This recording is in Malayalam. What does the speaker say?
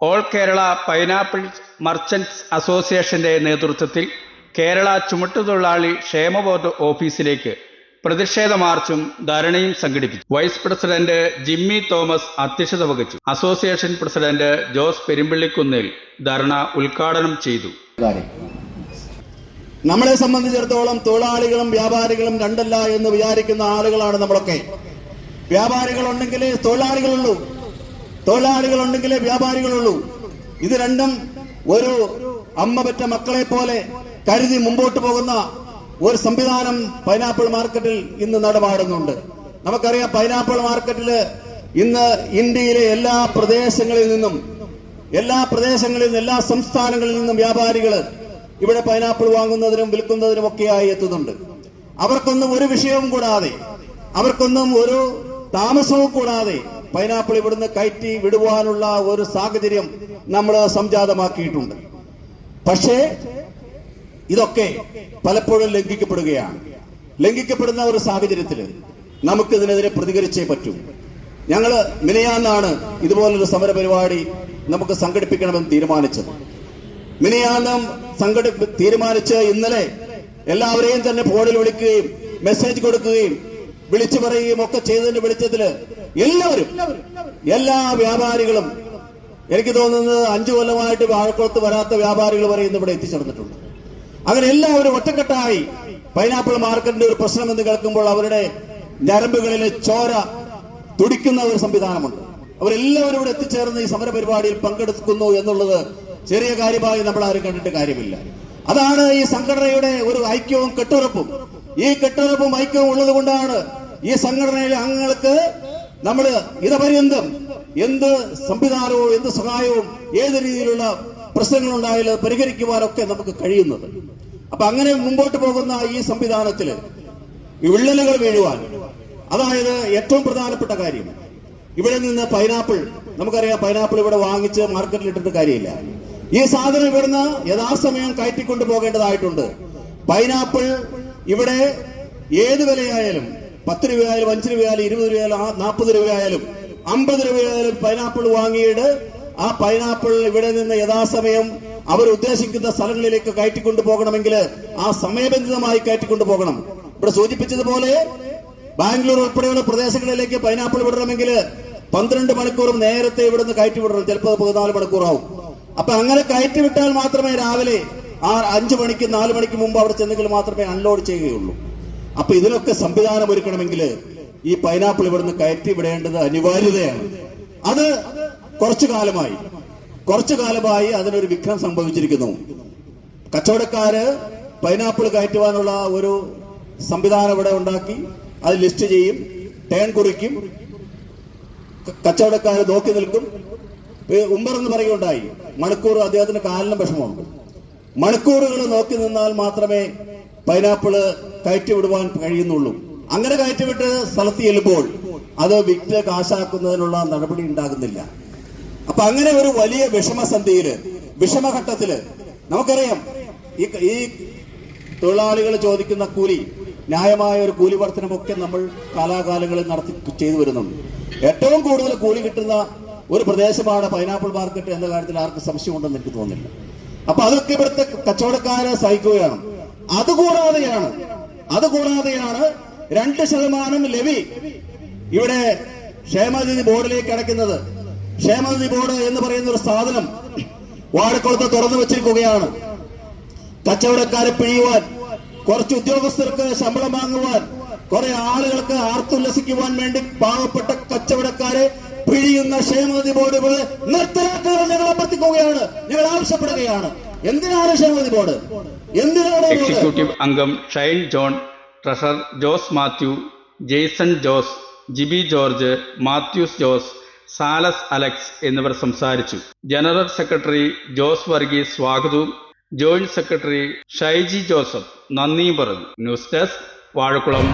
ഓൾ കേരള പൈനാപ്പിൾ മർച്ചന്റ്സ് അസോസിയേഷന്റെ നേതൃത്വത്തിൽ കേരള ചുമട്ടുതൊഴിലാളി ക്ഷേമ ബോർഡ് ഓഫീസിലേക്ക് പ്രതിഷേധ മാർച്ചും ധരണിയും സംഘടിപ്പിച്ചു. വൈസ് പ്രസിഡന്റ് ജിമ്മി തോമസ് അധ്യക്ഷത വഹിച്ചു. അസോസിയേഷൻ പ്രസിഡന്റ് ജോസ് പെരുമ്പിള്ളിക്കുന്നിൽ ധർണ ഉദ്ഘാടനം ചെയ്തു. നമ്മളെ സംബന്ധിച്ചിടത്തോളം തൊഴിലാളികളും വ്യാപാരികളും രണ്ടല്ല എന്ന് വിചാരിക്കുന്ന ആളുകളാണ് നമ്മളൊക്കെ. വ്യാപാരികളുണ്ടെങ്കിലേ തൊഴിലാളികളുള്ളൂ. തൊഴിലാളികളുണ്ടെങ്കിലേ വ്യാപാരികളുള്ളൂ. ഇത് രണ്ടും ഒരു അമ്മ പെറ്റ മക്കളെ പോലെ കരുതി മുമ്പോട്ട് പോകുന്ന ഒരു സംവിധാനം പൈനാപ്പിൾ മാർക്കറ്റിൽ ഇന്ന് നടമാടുന്നുണ്ട് നമുക്കറിയാം പൈനാപ്പിൾ മാർക്കറ്റിൽ ഇന്ന് ഇന്ത്യയിലെ എല്ലാ പ്രദേശങ്ങളിൽ നിന്നും എല്ലാ പ്രദേശങ്ങളിൽ നിന്നും എല്ലാ സംസ്ഥാനങ്ങളിൽ നിന്നും വ്യാപാരികൾ ഇവിടെ പൈനാപ്പിൾ വാങ്ങുന്നതിനും വിൽക്കുന്നതിനും ഒക്കെയായി എത്തുന്നുണ്ട്. അവർക്കൊന്നും ഒരു വിഷയവും കൂടാതെ അവർക്കൊന്നും ഒരു താമസവും കൂടാതെ പൈനാപ്പിൾ ഇവിടുന്ന് കയറ്റി വിടുവാനുള്ള ഒരു സാഹചര്യം നമ്മൾ സംജാതമാക്കിയിട്ടുണ്ട്. പക്ഷേ ഇതൊക്കെ പലപ്പോഴും ലംഘിക്കപ്പെടുകയാണ്. ലംഘിക്കപ്പെടുന്ന ഒരു സാഹചര്യത്തിൽ നമുക്കിതിനെതിരെ പ്രതികരിച്ചേ പറ്റൂ. ഞങ്ങൾ മിനയാന്നാണ് ഇതുപോലൊരു സമര പരിപാടി നമുക്ക് സംഘടിപ്പിക്കണമെന്ന് തീരുമാനിച്ചത്. മിനിയാന്നം സംഘടി തീരുമാനിച്ച് ഇന്നലെ എല്ലാവരെയും തന്നെ ഫോണിൽ വിളിക്കുകയും മെസ്സേജ് കൊടുക്കുകയും വിളിച്ചു പറയുകയും ഒക്കെ ചെയ്തതിന്റെ വെളിച്ചത്തിൽ എല്ലാവരും എല്ലാ വ്യാപാരികളും എനിക്ക് തോന്നുന്നത് അഞ്ചു കൊല്ലമായിട്ട് വാഴക്കുളത്ത് വരാത്ത വ്യാപാരികൾ വരെ ഇന്ന് ഇവിടെ എത്തിച്ചേർന്നിട്ടുണ്ട്. അങ്ങനെ എല്ലാവരും ഒറ്റക്കെട്ടായി പൈനാപ്പിൾ മാർക്കറ്റിന്റെ ഒരു പ്രശ്നം എന്ന് കേൾക്കുമ്പോൾ അവരുടെ ഞരമ്പുകളിലെ ചോര തുടിക്കുന്ന ഒരു സംവിധാനമുണ്ട്. അവരെല്ലാവരും ഇവിടെ എത്തിച്ചേർന്ന് ഈ സമര പരിപാടിയിൽ പങ്കെടുക്കുന്നു എന്നുള്ളത് ചെറിയ കാര്യമായി നമ്മൾ ആരും കണ്ടിട്ട് കാര്യമില്ല. അതാണ് ഈ സംഘടനയുടെ ഒരു ഐക്യവും കെട്ടുറപ്പും. ഈ കെട്ടുറപ്പും ഐക്യവും ഉള്ളത് കൊണ്ടാണ് ഈ സംഘടനയിലെ അംഗങ്ങൾക്ക് നമ്മൾ ഇതപര്യന്തം എന്ത് സംവിധാനവും എന്ത് സഹായവും ഏത് രീതിയിലുള്ള പ്രശ്നങ്ങളുണ്ടായാലും പരിഹരിക്കുവാനൊക്കെ നമുക്ക് കഴിയുന്നത്. അപ്പൊ അങ്ങനെ മുമ്പോട്ട് പോകുന്ന ഈ സംവിധാനത്തിൽ വിള്ളലുകൾ വീഴുവാൻ അതായത് ഏറ്റവും പ്രധാനപ്പെട്ട കാര്യം ഇവിടെ നിന്ന് പൈനാപ്പിൾ നമുക്കറിയാം പൈനാപ്പിൾ ഇവിടെ വാങ്ങിച്ച് മാർക്കറ്റിൽ ഇട്ടിട്ട് കാര്യമില്ല. ഈ സാധനം ഇവിടുന്ന് യഥാസമയം കയറ്റിക്കൊണ്ട് പോകേണ്ടതായിട്ടുണ്ട്. പൈനാപ്പിൾ ഇവിടെ ഏത് വിലയായാലും പത്ത് രൂപയായാലും അഞ്ച് രൂപയായാലും ഇരുപത് രൂപയായാലും നാൽപ്പത് രൂപയായാലും അമ്പത് രൂപയായാലും പൈനാപ്പിൾ വാങ്ങിയിട്ട് ആ പൈനാപ്പിൾ ഇവിടെ നിന്ന് യഥാസമയം അവർ ഉദ്ദേശിക്കുന്ന സ്ഥലങ്ങളിലേക്ക് കയറ്റിക്കൊണ്ടു പോകണമെങ്കിൽ ആ സമയബന്ധിതമായി കയറ്റിക്കൊണ്ടു പോകണം. ഇവിടെ സൂചിപ്പിച്ചതുപോലെ ബാംഗ്ലൂർ ഉൾപ്പെടെയുള്ള പ്രദേശങ്ങളിലേക്ക് പൈനാപ്പിൾ വിടണമെങ്കിൽ പന്ത്രണ്ട് മണിക്കൂറും നേരത്തെ ഇവിടുന്ന് കയറ്റി വിടണം. ചിലപ്പോൾ പതിനാല് മണിക്കൂറാവും. അപ്പൊ അങ്ങനെ കയറ്റി വിട്ടാൽ മാത്രമേ രാവിലെ ആ അഞ്ച് മണിക്ക് നാല് മണിക്ക് മുമ്പ് അവിടെ ചെന്നെങ്കിൽ മാത്രമേ അൺലോഡ് ചെയ്യുകയുള്ളൂ. അപ്പൊ ഇതിനൊക്കെ സംവിധാനം ഒരുക്കണമെങ്കിൽ ഈ പൈനാപ്പിൾ ഇവിടുന്ന് കയറ്റി വിടേണ്ടത് അനിവാര്യതയാണ്. അത് കുറച്ചു കാലമായി. കുറച്ചു കാലമായി അതിനൊരു വിഘ്നം സംഭവിച്ചിരിക്കുന്നു. കച്ചവടക്കാര് പൈനാപ്പിൾ കയറ്റുവാനുള്ള ഒരു സംവിധാനം ഇവിടെ ഉണ്ടാക്കി അത് ലിസ്റ്റ് ചെയ്യും ടേൺ കുറിക്കും കച്ചവടക്കാർ നോക്കി നിൽക്കും. എന്ന് പറയുകയുണ്ടായി. മണിക്കൂർ അദ്ദേഹത്തിന് കാലിനും വിഷമമുണ്ട്. മണിക്കൂറുകൾ നോക്കി നിന്നാൽ മാത്രമേ പൈനാപ്പിൾ കയറ്റിവിടുവാൻ കഴിയുന്നുള്ളൂ. അങ്ങനെ കയറ്റിവിട്ട് സ്ഥലത്ത് ചെല്ലുമ്പോൾ അത് വിറ്റ് കാശാക്കുന്നതിനുള്ള നടപടി ഉണ്ടാകുന്നില്ല. അപ്പൊ അങ്ങനെ ഒരു വലിയ വിഷമസന്ധിയിൽ വിഷമഘട്ടത്തിൽ നമുക്കറിയാം ഈ ഈ തൊഴിലാളികൾ ചോദിക്കുന്ന കൂലി ന്യായമായ ഒരു കൂലി വർധനമൊക്കെ നമ്മൾ കാലാകാലങ്ങളിൽ നടത്തി ചെയ്തു വരുന്നുണ്ട്. ഏറ്റവും കൂടുതൽ കൂലി കിട്ടുന്ന ഒരു പ്രദേശമാണ് പൈനാപ്പിൾ മാർക്കറ്റ് എന്ന കാര്യത്തിൽ ആർക്കും സംശയമുണ്ടെന്ന് എനിക്ക് തോന്നുന്നില്ല. അപ്പൊ അതൊക്കെ ഇവിടുത്തെ കച്ചവടക്കാരെ സഹിക്കുകയാണ്. അതുകൂടാതെയാണ് അതുകൂടാതെയാണ് രണ്ട് ശതമാനം ലെവി ഇവിടെ ക്ഷേമനിധി ബോർഡിലേക്ക് അടയ്ക്കുന്നത്. ക്ഷേമനിധി ബോർഡ് എന്ന് പറയുന്ന ഒരു സാധനം വാഴക്കുളത്ത് തുറന്നു വെച്ചിരിക്കുകയാണ്. കച്ചവടക്കാരെ പിഴിയുവാൻ കുറച്ച് ഉദ്യോഗസ്ഥർക്ക് ശമ്പളം വാങ്ങുവാൻ കുറെ ആളുകൾക്ക് ആർത്തുല്ലസിക്കുവാൻ വേണ്ടി പാവപ്പെട്ട കച്ചവടക്കാരെ പിഴിയുന്ന ക്ഷേമനിധി ബോർഡ് ഇവിടെ നിർത്തലാക്കണമെന്ന് ഞങ്ങൾ അഭ്യർത്ഥിക്കുകയാണ് ഞങ്ങൾ ആവശ്യപ്പെടുകയാണ്. എന്തിനാണ് ക്ഷേമനിധി ബോർഡ്? എന്തിനാണ് എക്സിക്യൂട്ടീവ് അംഗം ഷൈൻ ജോൺ ട്രഷറർ ജോസ് മാത്യു ജെയ്സൺ ജോസ് ജിബി ജോർജ് മാത്യൂസ് ജോസ് സാലസ് അലക്സ് എന്നിവർ സംസാരിച്ചു. ജനറൽ സെക്രട്ടറി ജോസ് വർഗീസ് സ്വാഗതവും. ജോയിന്റ് സെക്രട്ടറി ഷൈജി ജോസഫ് നന്ദിയും പറഞ്ഞു. News desk Vazhakulam.